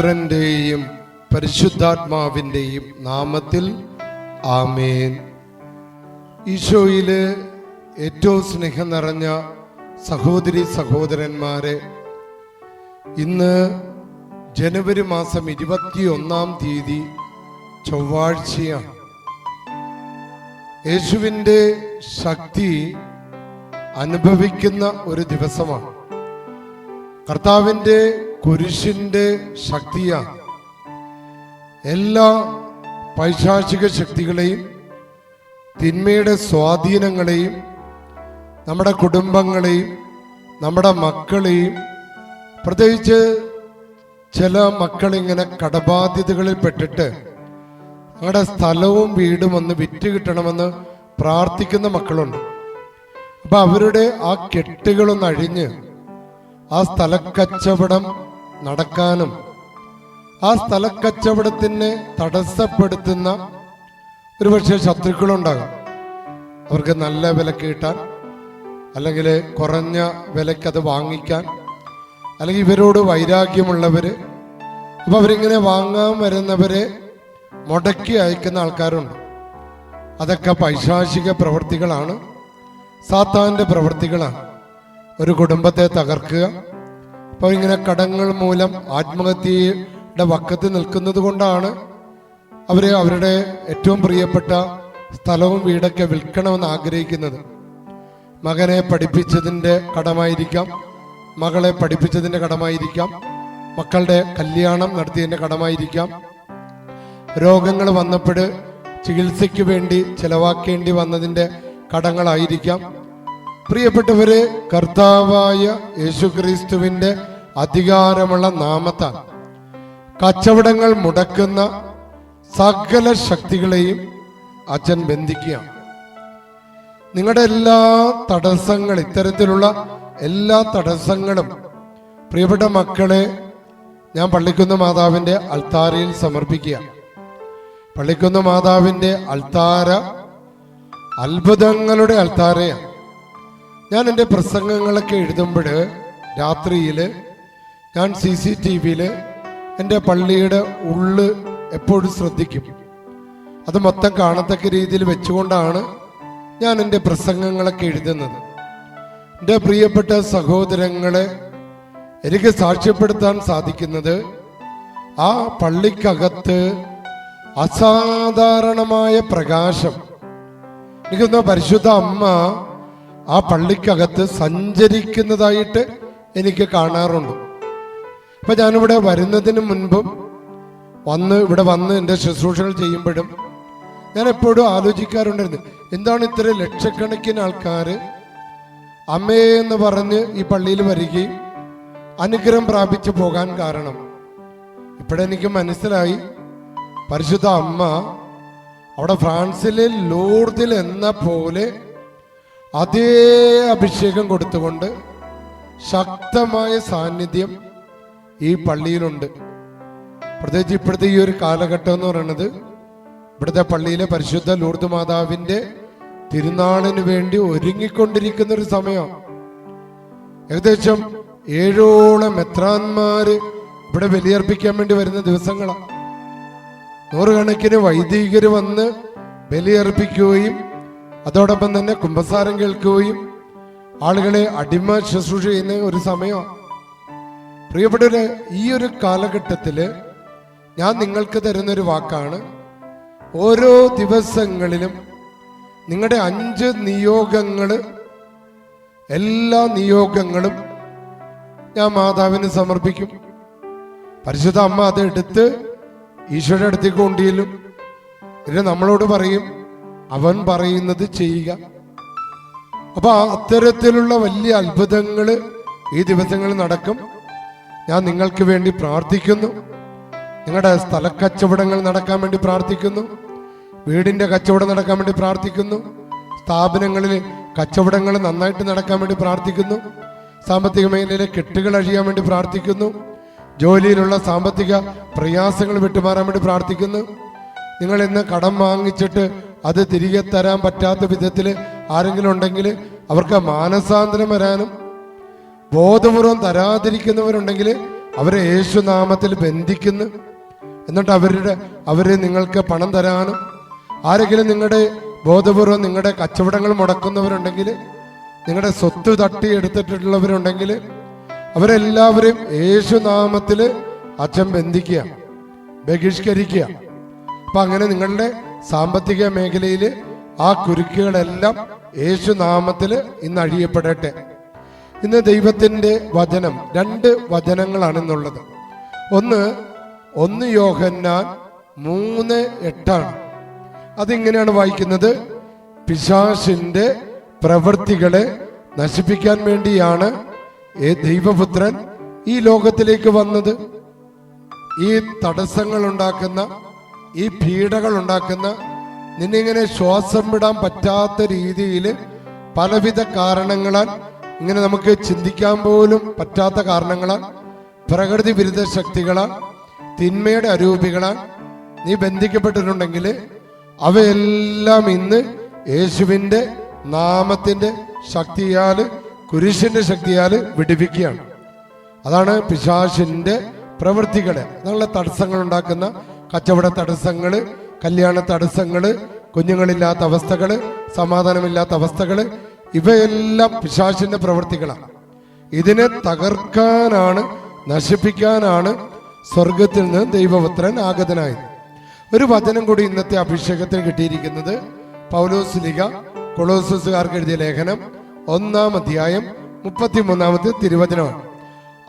പുത്രന്റെയും പരിശുദ്ധാത്മാവിന്റെയും നാമത്തിൽ ആമേൻ. ഈശോയിലെ ഏറ്റവും സ്നേഹം നിറഞ്ഞ സഹോദരി സഹോദരന്മാരെ ഇന്ന് ജനുവരി മാസം ഇരുപത്തിയൊന്നാം തീയതി ചൊവ്വാഴ്ചയാണ്. യേശുവിന്റെ ശക്തി അനുഭവിക്കുന്ന ഒരു ദിവസമാണ്. കർത്താവിന്റെ കുരിശിന്റെ ശക്തിയാണ് എല്ലാ പൈശാചിക ശക്തികളെയും തിന്മയുടെ സ്വാധീനങ്ങളെയും നമ്മുടെ കുടുംബങ്ങളെയും നമ്മുടെ മക്കളെയും പ്രത്യേകിച്ച് ചില മക്കളിങ്ങനെ കടബാധ്യതകളിൽ പെട്ടിട്ട് ഞങ്ങളുടെ സ്ഥലവും വീടും ഒന്ന് വിറ്റ് കിട്ടണമെന്ന് പ്രാർത്ഥിക്കുന്ന മക്കളുണ്ട്. അപ്പൊ അവരുടെ ആ കെട്ടുകളൊന്ന് അഴിഞ്ഞ് ആ സ്ഥലക്കച്ചവടം നടക്കാനും ആ സ്ഥലക്കച്ചവടത്തിനെ തടസ്സപ്പെടുത്തുന്ന ഒരുപക്ഷെ ശത്രുക്കളുണ്ടാകാം. അവർക്ക് നല്ല വില കിട്ടാൻ അല്ലെങ്കിൽ കുറഞ്ഞ വിലക്ക് അത് വാങ്ങിക്കാൻ അല്ലെങ്കിൽ ഇവരോട് വൈരാഗ്യമുള്ളവർ. അപ്പൊ അവരിങ്ങനെ വാങ്ങാൻ വരുന്നവരെ മുടക്കി അയക്കുന്ന ആൾക്കാരുണ്ട്. അതൊക്കെ പൈശാചിക പ്രവൃത്തികളാണ്. സാത്താന്റെ പ്രവൃത്തികളാണ്. ഒരു കുടുംബത്തെ തകർക്കുക അപ്പോൾ ഇങ്ങനെ കടങ്ങൾ മൂലം ആത്മഹത്യയുടെ വക്കത്ത് നിൽക്കുന്നത് കൊണ്ടാണ് അവർ അവരുടെ ഏറ്റവും പ്രിയപ്പെട്ട സ്ഥലവും വീടൊക്കെ വിൽക്കണമെന്ന് ആഗ്രഹിക്കുന്നത്. മകനെ പഠിപ്പിച്ചതിന്റെ കടമായിരിക്കാം മകളെ പഠിപ്പിച്ചതിന്റെ കടമായിരിക്കാം മക്കളുടെ കല്യാണം നടത്തിയതിന്റെ കടമായിരിക്കാം. രോഗങ്ങൾ വന്നപ്പോൾ ചികിത്സയ്ക്ക് വേണ്ടി ചിലവാക്കേണ്ടി വന്നതിന്റെ കടങ്ങളായിരിക്കാം. പ്രിയപ്പെട്ടവരെ കർത്താവായ യേശുക്രിസ്തുവിന്റെ അധികാരമുള്ള നാമത്താൽ കച്ചവടങ്ങൾ മുടക്കുന്ന സകല ശക്തികളെയും അച്ഛൻ ബന്ധിക്കുകയാണ്. നിങ്ങളുടെ എല്ലാ തടസ്സങ്ങൾ ഇത്തരത്തിലുള്ള എല്ലാ തടസ്സങ്ങളും പ്രിയപ്പെട്ട മക്കളെ ഞാൻ പള്ളിക്കുന്ന് മാതാവിന്റെ അൾത്താരയിൽ സമർപ്പിക്കുക പള്ളിക്കുന്ന് മാതാവിന്റെ അൾത്താര അത്ഭുതങ്ങളുടെ അൾത്താരയാണ്. ഞാൻ എന്റെ പ്രസംഗങ്ങളൊക്കെ എഴുതുമ്പോൾ രാത്രിയിൽ ഞാൻ സി സി ടി വിയിൽ എന്റെ പള്ളിയുടെ ഉള്ള് എപ്പോഴും ശ്രദ്ധിക്കും. അത് മൊത്തം കാണത്തക്ക രീതിയിൽ വെച്ചുകൊണ്ടാണ് ഞാൻ എന്റെ പ്രസംഗങ്ങളൊക്കെ എഴുതുന്നത്. എന്റെ പ്രിയപ്പെട്ട സഹോദരങ്ങളെ എനിക്ക് സാക്ഷ്യപ്പെടുത്താൻ സാധിക്കുന്നത് ആ പള്ളിക്കകത്ത് അസാധാരണമായ പ്രകാശം. എനിക്കൊന്ന് പരിശുദ്ധ അമ്മ ആ പള്ളിക്കകത്ത് സഞ്ചരിക്കുന്നതായിട്ട് എനിക്ക് കാണാറുണ്ട്. അപ്പൊ ഞാനിവിടെ വരുന്നതിന് മുൻപും വന്ന് ഇവിടെ വന്ന് എന്റെ ശുശ്രൂഷകൾ ചെയ്യുമ്പോഴും ഞാൻ എപ്പോഴും ആലോചിക്കാറുണ്ടായിരുന്നു എന്താണ് ഇത്ര ലക്ഷക്കണക്കിന് ആൾക്കാർ അമ്മയെ എന്ന് പറഞ്ഞ് ഈ പള്ളിയിൽ വരികയും അനുഗ്രഹം പ്രാപിച്ചു പോകാൻ കാരണം. ഇപ്പോഴെനിക്ക് മനസ്സിലായി പരിശുദ്ധ അമ്മ അവിടെ ഫ്രാൻസിലെ ലോർദിൽ എന്ന പോലെ അതേ അഭിഷേകം കൊടുത്തുകൊണ്ട് ശക്തമായ സാന്നിധ്യം ഈ പള്ളിയിലുണ്ട്. പ്രത്യേകിച്ച് ഇപ്പോഴത്തെ ഈ ഒരു കാലഘട്ടം എന്ന് പറയുന്നത് ഇവിടുത്തെ പള്ളിയിലെ പരിശുദ്ധ ലൂർദ് മാതാവിന്റെ തിരുനാളിന് വേണ്ടി ഒരുങ്ങിക്കൊണ്ടിരിക്കുന്ന ഒരു സമയം. ഏകദേശം ഏഴോളം മെത്രാന്മാര് ഇവിടെ ബലിയർപ്പിക്കാൻ വേണ്ടി വരുന്ന ദിവസങ്ങളാണ്. നൂറുകണക്കിന് വൈദികർ വന്ന് ബലിയർപ്പിക്കുകയും അതോടൊപ്പം തന്നെ കുംഭസാരം കേൾക്കുകയും ആളുകളെ അടിമ ശുശ്രൂഷ ചെയ്യുന്ന ഒരു സമയമാണ്. പ്രിയപ്പെട്ടവര് ഈ ഒരു കാലഘട്ടത്തിൽ ഞാൻ നിങ്ങൾക്ക് തരുന്നൊരു വാക്കാണ്. ഓരോ ദിവസങ്ങളിലും നിങ്ങളുടെ അഞ്ച് നിയോഗങ്ങൾ എല്ലാ നിയോഗങ്ങളും ഞാൻ മാതാവിന് സമർപ്പിക്കും. പരിശുദ്ധ അമ്മ അത് എടുത്ത് അടുത്തേക്ക് കൊണ്ടിയിലും പിന്നെ നമ്മളോട് പറയും അവൻ പറയുന്നത് ചെയ്യുക. അപ്പൊ അത്തരത്തിലുള്ള വലിയ അത്ഭുതങ്ങൾ ഈ ദിവസങ്ങളിൽ നടക്കും. ഞാൻ നിങ്ങൾക്ക് വേണ്ടി പ്രാർത്ഥിക്കുന്നു. നിങ്ങളുടെ സ്ഥലക്കച്ചവടങ്ങൾ നടക്കാൻ വേണ്ടി പ്രാർത്ഥിക്കുന്നു. വീടിന്റെ കച്ചവടം നടക്കാൻ വേണ്ടി പ്രാർത്ഥിക്കുന്നു. സ്ഥാപനങ്ങളിൽ കച്ചവടങ്ങൾ നന്നായിട്ട് നടക്കാൻ വേണ്ടി പ്രാർത്ഥിക്കുന്നു. സാമ്പത്തിക മേഖലയിലെ കെട്ടുകൾ അഴിയാൻ വേണ്ടി പ്രാർത്ഥിക്കുന്നു. ജോലിയിലുള്ള സാമ്പത്തിക പ്രയാസങ്ങൾ വിട്ടുമാറാൻ വേണ്ടി പ്രാർത്ഥിക്കുന്നു. നിങ്ങൾ ഇന്ന് കടം വാങ്ങിച്ചിട്ട് അത് തിരികെ തരാൻ പറ്റാത്ത വിധത്തിൽ ആരെങ്കിലും ഉണ്ടെങ്കിൽ അവർക്ക് മാനസാന്തരം വരാനും ബോധപൂർവം തരാതിരിക്കുന്നവരുണ്ടെങ്കിൽ അവരെ യേശുനാമത്തിൽ ബന്ധിക്കുന്നു. എന്നിട്ട് അവരുടെ അവരെ നിങ്ങൾക്ക് പണം തരാനും ആരെങ്കിലും നിങ്ങളുടെ ബോധപൂർവം നിങ്ങളുടെ കച്ചവടങ്ങൾ മുടക്കുന്നവരുണ്ടെങ്കിൽ നിങ്ങളുടെ സ്വത്ത് തട്ടി തട്ടിയെടുത്തിട്ടുള്ളവരുണ്ടെങ്കിൽ അവരെല്ലാവരെയും യേശുനാമത്തിൽ അച്ഛൻ ബന്ധിക്കുക ബഹിഷ്കരിക്കുക. അപ്പൊ അങ്ങനെ നിങ്ങളുടെ സാമ്പത്തിക മേഖലയിൽ ആ കുരുക്കുകളെല്ലാം യേശുനാമത്തിൽ ഇന്ന് അഴിയപ്പെടട്ടെ. ഇന്ന് ദൈവത്തിന്റെ വചനം രണ്ട് വചനങ്ങളാണ് വചനങ്ങളാണെന്നുള്ളത് ഒന്ന് ഒന്ന് യോഹന്നാൻ മൂന്ന് എട്ടാണ്. അതിങ്ങനെയാണ് വായിക്കുന്നത്. പിശാസിന്റെ പ്രവൃത്തികളെ നശിപ്പിക്കാൻ വേണ്ടിയാണ് ദൈവപുത്രൻ ഈ ലോകത്തിലേക്ക് വന്നത്. ഈ തടസ്സങ്ങൾ ഉണ്ടാക്കുന്ന ഈ പീഡകൾ ഉണ്ടാക്കുന്ന നിന്നിങ്ങനെ ശ്വാസം വിടാൻ പറ്റാത്ത രീതിയിൽ പലവിധ കാരണങ്ങളാൽ ഇങ്ങനെ നമുക്ക് ചിന്തിക്കാൻ പോലും പറ്റാത്ത കാരണങ്ങളാൽ പ്രകൃതി വിരുദ്ധ ശക്തികളാൽ തിന്മയുടെ അരൂപികളാൽ നീ ബന്ധിക്കപ്പെട്ടിട്ടുണ്ടെങ്കിൽ അവയെല്ലാം ഇന്ന് യേശുവിന്റെ നാമത്തിന്റെ ശക്തിയാൽ കുരിശിന്റെ ശക്തിയാൽ വിടിവിക്കുകയാണ്. അതാണ് പിശാശിന്റെ പ്രവൃത്തികളെ നല്ല തടസ്സങ്ങൾ ഉണ്ടാക്കുന്ന കച്ചവട തടസ്സങ്ങൾ കല്യാണ തടസ്സങ്ങൾ കുഞ്ഞുങ്ങളില്ലാത്ത അവസ്ഥകൾ സമാധാനമില്ലാത്ത അവസ്ഥകൾ ഇവയെല്ലാം പിശാചിന്റെ പ്രവൃത്തികളാണ് ഇതിനെ തകർക്കാനാണ് നശിപ്പിക്കാനാണ് സ്വർഗത്തിൽ നിന്ന് ദൈവപുത്രൻ ആഗതനായത്. ഒരു വചനം കൂടി ഇന്നത്തെ അഭിഷേകത്തിൽ കിട്ടിയിരിക്കുന്നത് പൗലോസ് കൊളോസുകാർക്ക് എഴുതിയ ലേഖനം ഒന്നാം അധ്യായം മുപ്പത്തിമൂന്നാമത്തെ തിരുവചനമാണ്.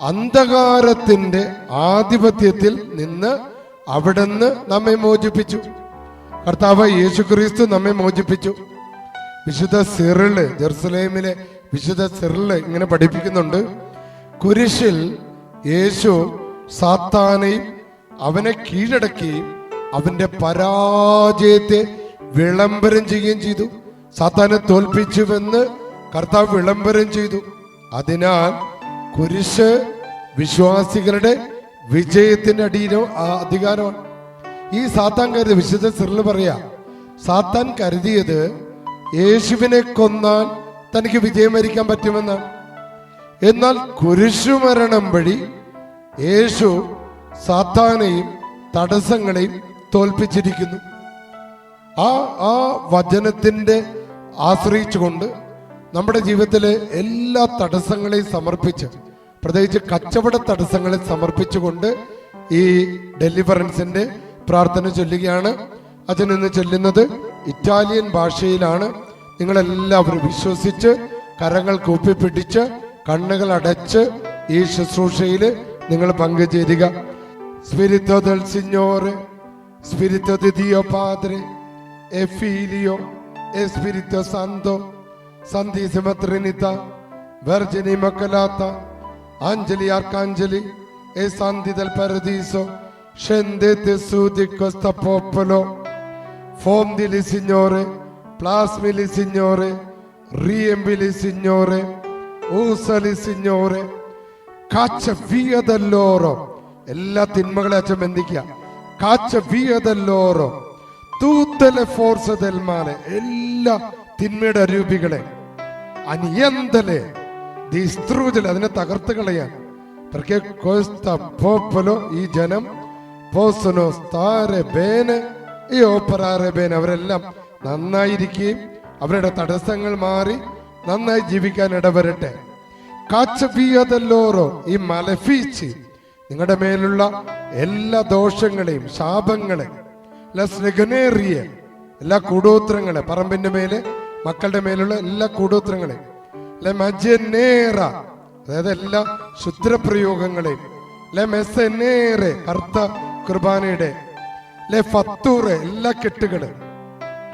അന്ധകാരത്തിന്റെ ആധിപത്യത്തിൽ നിന്ന് അവിടുന്ന് നമ്മെ മോചിപ്പിച്ചു. കർത്താവ് യേശുക്രിസ്തു നമ്മെ മോചിപ്പിച്ചു. വിശുദ്ധ സിറിൾ ജെറുസലേമിലെ വിശുദ്ധ സിറിൾ ഇങ്ങനെ പഠിപ്പിക്കുന്നുണ്ട്. കുരിശിൽ യേശു സാത്താനെയും അവനെ കീഴടക്കുകയും അവന്റെ പരാജയത്തെ വിളംബരം ചെയ്യുകയും ചെയ്തു. സാത്താനെ തോൽപ്പിച്ചുവെന്ന് കർത്താവ് വിളംബരം ചെയ്തു. അതിനാൽ കുരിശ് വിശ്വാസികളുടെ വിജയത്തിന്റെ അടിയിലോ അധികാരമാണ്. ഈ സാത്താൻ കരുതി വിശുദ്ധ സിറിൽ പറയാ സാത്താൻ കരുതിയത് യേശുവിനെ കൊന്നാൽ തനിക്ക് വിജയം വരിക്കാൻ എന്നാൽ കുരിശുമരണം വഴി യേശു സാത്താനെയും തടസ്സങ്ങളെയും തോൽപ്പിച്ചിരിക്കുന്നു. ആ ആ വചനത്തിന്റെ ആശ്രയിച്ചുകൊണ്ട് നമ്മുടെ ജീവിതത്തിലെ എല്ലാ തടസ്സങ്ങളെയും സമർപ്പിച്ച് പ്രത്യേകിച്ച് കച്ചവട തടസ്സങ്ങളെ സമർപ്പിച്ചുകൊണ്ട് ഈ ഡെലിവറൻസിന്റെ പ്രാർത്ഥന ചൊല്ലുകയാണ്. അച്ഛൻ ഇന്ന് ചൊല്ലുന്നത് ഇറ്റാലിയൻ ഭാഷയിലാണ് നിങ്ങളെല്ലാവരും വിശ്വസിച്ച് കരങ്ങൾ കൂപ്പിപ്പിടിച്ച് കണ്ണുകൾ അടച്ച് ഈ ശുശ്രൂഷയിൽ നിങ്ങൾ പങ്കുചേരുക. സ്പിരിത്വ സിഞ്ഞോറെ സ്പിരിത്വ ദിതിയോ പാദ്രെ എ ഫീലിയോ എ സ്പിരിത്വ സന്തോ സന്ധി സിമത്രിനിത വെർജനി മക്കലാത്ത അഞ്ജലി ആർക്കാഞ്ജലി എ സന്ധിതൽ പരദീസോ ശെന്തെ സൂതി കൊസ്തപ്പോലോ fondili Signore, plasmili Signore, riempili Signore, usali Signore, കാച്ച വിയതല്ലോറോ എല്ലാ തിന്മകളെ അച്ഛൻ ബന്ധിക്കുക കാച്ച വിയതല്ലോറോ തൂത്തലെ ഫോർസ് തെൽമാലെ എല്ലാ തിന്മയുടെ അരൂപികളെ അനിയന്തലെ ദിസ്ത്രൂജൽ അതിനെ തകർത്ത് കളയാൻ perché questo popolo ഈ ജനം possono stare bene operare bene അവരെല്ലാം നന്നായിരിക്കുകയും അവരുടെ തടസ്സങ്ങൾ മാറി നന്നായി ജീവിക്കാൻ ഇടവരട്ടെ. കാച്ചബിയതല്ലോറോ ഈ മലഫീച്ച് നിങ്ങളുടെ മേലുള്ള എല്ലാ ദോഷങ്ങളെയും ശാപങ്ങളെ ലസ്നഗനേറിയ എല്ലാ കൂടോത്രങ്ങളെ പറമ്പിന്റെ മേലെ മക്കളുടെ മേലുള്ള എല്ലാ കൂടോത്രങ്ങളെ അതായത് എല്ലാ ശുദ്രപ്രയോഗങ്ങളെയും ലെ മെസ്സനേറെ കറുത്ത കുർബാനയുടെ ലെ ഫത്തൂറ് എല്ലാ കെട്ടുകൾ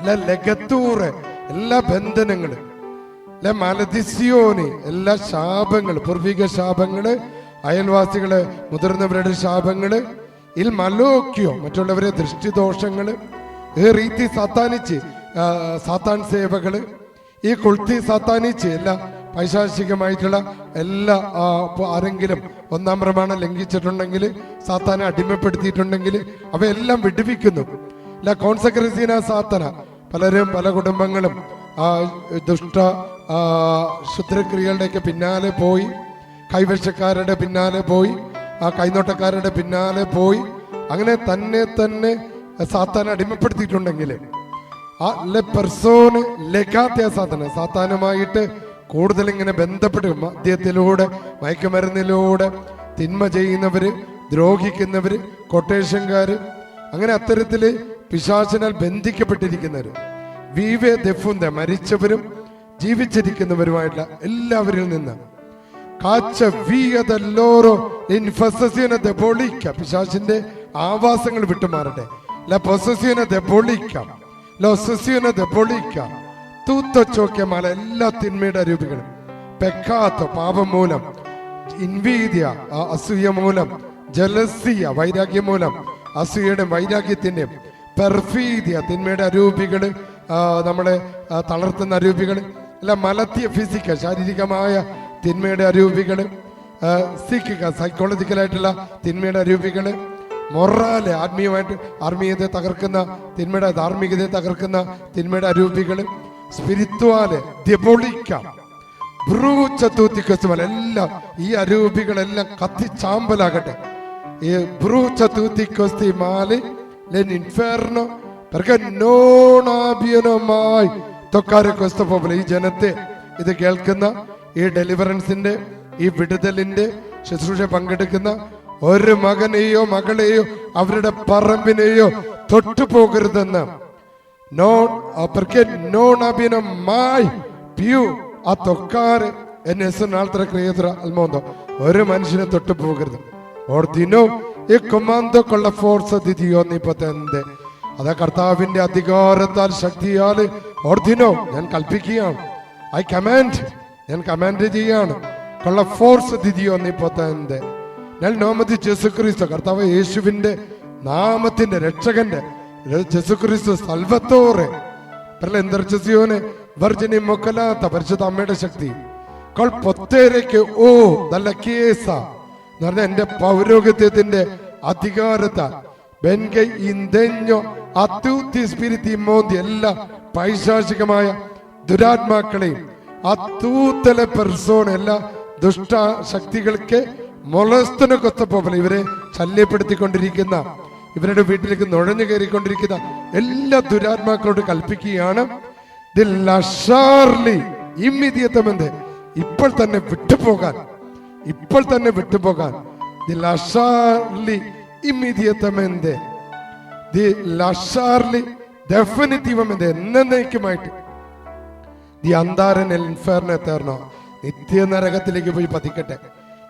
ലെ ലഗത്തൂറ് എല്ലാ ബന്ധനങ്ങൾ ലെ മലദിസ്യോനി എല്ലാ ശാപങ്ങൾ പൂർവിക ശാപങ്ങൾ അയൽവാസികൾ മുതിർന്നവരുടെ ശാപങ്ങൾ ഇൽ മലോക്യോ മറ്റുള്ളവരെ ദൃഷ്ടിദോഷങ്ങൾ ഈ റീതി സാത്താനിച്ച് സാത്താൻ സേവകൾ ഈ കുൾത്തി സാത്താനിച്ച് എല്ലാ പൈശാചികമായിട്ടുള്ള എല്ലാ ആരെങ്കിലും ഒന്നാം പ്രമാണം ലംഘിച്ചിട്ടുണ്ടെങ്കിൽ സാത്താനെ അടിമപ്പെടുത്തിയിട്ടുണ്ടെങ്കിൽ അവയെല്ലാം വിടുവിക്കുന്നു. അല്ല കോൺസക്രസീന സാത്തന പലരും പല കുടുംബങ്ങളും ആ ദുഷ്ട ശുദ്രക്രിയകളുടെയൊക്കെ പിന്നാലെ പോയി കൈവശക്കാരുടെ പിന്നാലെ പോയി ആ കൈനോട്ടക്കാരുടെ പിന്നാലെ പോയി അങ്ങനെ തന്നെ തന്നെ സാത്താൻ അടിമപ്പെടുത്തിയിട്ടുണ്ടെങ്കിൽ ആ ലെ പെർസോന് ലഗാത്യ സാത്താന സാത്താനുമായിട്ട് കൂടുതൽ ഇങ്ങനെ ബന്ധപ്പെട്ട് മദ്യത്തിലൂടെ മയക്കുമരുന്നിലൂടെ തിന്മ ചെയ്യുന്നവര് ദ്രോഹിക്കുന്നവര് കൊട്ടേഷൻകാര് അങ്ങനെ അത്തരത്തിൽ പിശാചിനാൽ ബന്ധിക്കപ്പെട്ടിരിക്കുന്നവര് വീവേ ദഫുന്ത മരിച്ചവരും ജീവിച്ചിരിക്കുന്നവരുമായിട്ടുള്ള എല്ലാവരിൽ നിന്ന്. കാച്ച പൊളിക്ക. പിശാചിന്റെ ആവാസങ്ങൾ വിട്ടുമാറട്ടെ. ല പൊസസ്യനെ ദബോളിക്കാം ലൊസസ്യനെ ദബോളിക്കാം തൂത്തച്ചോക്കിയമാല എല്ലാ തിന്മയുടെ രൂപികളും പെക്കാത്ത പാപം മൂലം ഇൻവീദ്യ ആ അസൂയ മൂലം ജലസിയ വൈരാഗ്യം മൂലം അസൂയയുടെ വൈരാഗ്യത്തിന്റെയും പെർഫീദ്യ തിന്മയുടെ അരൂപികൾ ആ, നമ്മളെ തളർത്തുന്ന അരൂപികൾ അല്ല മലത്തിയ ഫിസിക്കൽ ശാരീരികമായ തിന്മയുടെ അരൂപികൾ സിക്കുക സൈക്കോളജിക്കലായിട്ടുള്ള തിന്മയുടെ അരൂപികൾ മൊറാൽ ആത്മീയമായിട്ട് ആത്മീയതയെ തകർക്കുന്ന തിന്മയുടെ ധാർമ്മികതയെ തകർക്കുന്ന തിന്മയുടെ അരൂപികൾ സ്പിരിത്വാൽ ദിപൊളിക്കാം ബ്രൂച്ചത്തൂത്തിക്കൊസ്തുമല്ല എല്ലാം ഈ അരൂപികളെല്ലാം കത്തിച്ചാമ്പലാകട്ടെ. ഈ ബ്രൂച്ചത്തൂത്തിക്കൊസ്തി മാലി Len ഇൻഫേർണോ mai toccare questo popolo ഈ ജനത്തെ ഇത് കേൾക്കുന്ന ഈ ഡെലിവറൻസിന്റെ ഈ വിടുതലിന്റെ ശുശ്രൂഷ പങ്കെടുക്കുന്ന ഒരു മകനെയോ മകളെയോ അവരുടെ പറമ്പിനെയോ തൊട്ടുപോകരുതെന്ന് non perché non abbiano mai più a toccare e nessun creatura al mondo ഒരു മനുഷ്യനെ തൊട്ടു പോകരുത്. ഓർദിനോ ഈ കൊമാന്തോ കൊള്ള ഫോഴ്സ് Dio onnipotente അതാ കർത്താവിന്റെ അധികാരത്താൽ ശക്തിയാൽ ഓർദിനോ ഞാൻ കൽപ്പിക്കുകയാണ്. ഐ കമാൻഡ് ഞാൻ കമാൻഡ് ചെയ്യാണ്. കൊള്ള ഫോഴ്സ് Dio onnipotente ഞാൻ നോമതി ജെസുക്രിസ്തു കർത്താവ് യേശുവിന്റെ നാമത്തിന്റെ രക്ഷകന്റെ ജെസുക്രിസ്തു സൽവത്തോറെ. എന്തെർച്ചസിയോനെ വർജിനി മൊക്കലാത്ത പരിശുദ്ധ അമ്മയുടെ ശക്തി. കൊൾ പൊത്തേരയ്ക്ക് ഓ നല്ല കേസ. എന്ന് പറഞ്ഞ എന്റെ പൗരോഗത്യത്തിന്റെ അധികാരത്താൽ ബെൻകൈ ഇന്തെഞ്ഞോ എല്ലാ പൈശാചികമായ ദുരാത്മാക്കളെയും അത്തൂത്തല പെർസോൺ എല്ലാ ദുഷ്ട ശക്തികൾക്ക് മൊളസ്തന കൊത്തപ്പോപ്പല ഇവരെ ശല്യപ്പെടുത്തിക്കൊണ്ടിരിക്കുന്ന ഇവരുടെ വീട്ടിലേക്ക് നുഴഞ്ഞു കയറിക്കൊണ്ടിരിക്കുന്ന എല്ലാ ദുരാത്മാക്കളോട് കൽപ്പിക്കുകയാണ്. ഇപ്പോൾ തന്നെ വിട്ടുപോകാൻ. ഇപ്പോൾ തന്നെ വിട്ടുപോകാൻ. നിത്യനരകത്തിലേക്ക് ദി പോയി പതിക്കട്ടെ.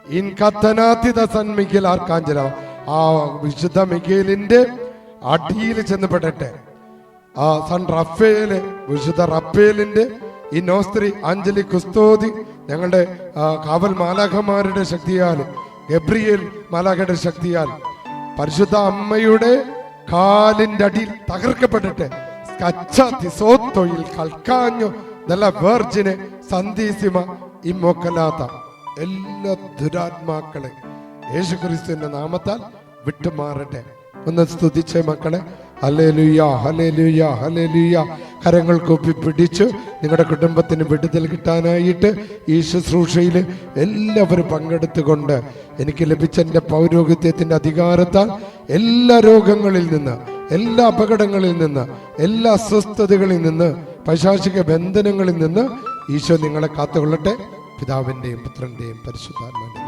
ഇൻ കത്തനാത്തിത സന്മിക്കൽ ആർക്കാഞ്ചല. ആ വിശുദ്ധ മിഖേലിന്റെ അടിയിൽ ചെന്ന് പെടട്ടെ ആ സൺ റഫേൽ വിശുദ്ധ റഫേലിന്റെ ഈ നോസ്ത്രി അഞ്ജലി കുസ്തോതി ഞങ്ങളുടെ കാവൽ മാലാഖമാരുടെ ശക്തിയാൽ ഗബ്രിയേൽ മാലാഖയുടെ ശക്തിയാൽ പരിശുദ്ധ അമ്മയുടെ കാലിന്റെ അടിയിൽ തകർക്കപ്പെട്ടിട്ട് തൊഴിൽ കൽക്കാഞ്ഞു നല്ല വേർജിന് സന്ദീസിമ ഇമ്മൊക്കലാത്ത എല്ലാ ദുരാത്മാക്കളെ. യേശുക്രിസ്തുവിന്റെ നാമത്താൽ വിട്ടുമാറട്ടെ. ഒന്ന് സ്തുതിച്ചേ മക്കളെ. ഹലേലുയ ഹലേലുയ ഹലേലുയ കരങ്ങൾ കൂപ്പി പിടിച്ചു നിങ്ങളുടെ കുടുംബത്തിന് വിടുതൽ കിട്ടാനായിട്ട് ഈ ശുശ്രൂഷയിൽ എല്ലാവരും പങ്കെടുത്തുകൊണ്ട് എനിക്ക് ലഭിച്ച എന്റെ പൗരോഹിത്യത്തിന്റെ അധികാരത്താൽ എല്ലാ രോഗങ്ങളിൽ നിന്ന് എല്ലാ അപകടങ്ങളിൽ നിന്ന് എല്ലാ അസ്വസ്ഥതകളിൽ നിന്ന് പൈശാചിക ബന്ധനങ്ങളിൽ നിന്ന് ഈശോ നിങ്ങളെ കാത്തുകൊള്ളട്ടെ. പിതാവിന്റെയും പുത്രന്റെയും പരിശുദ്ധാത്മാവിന്റെയും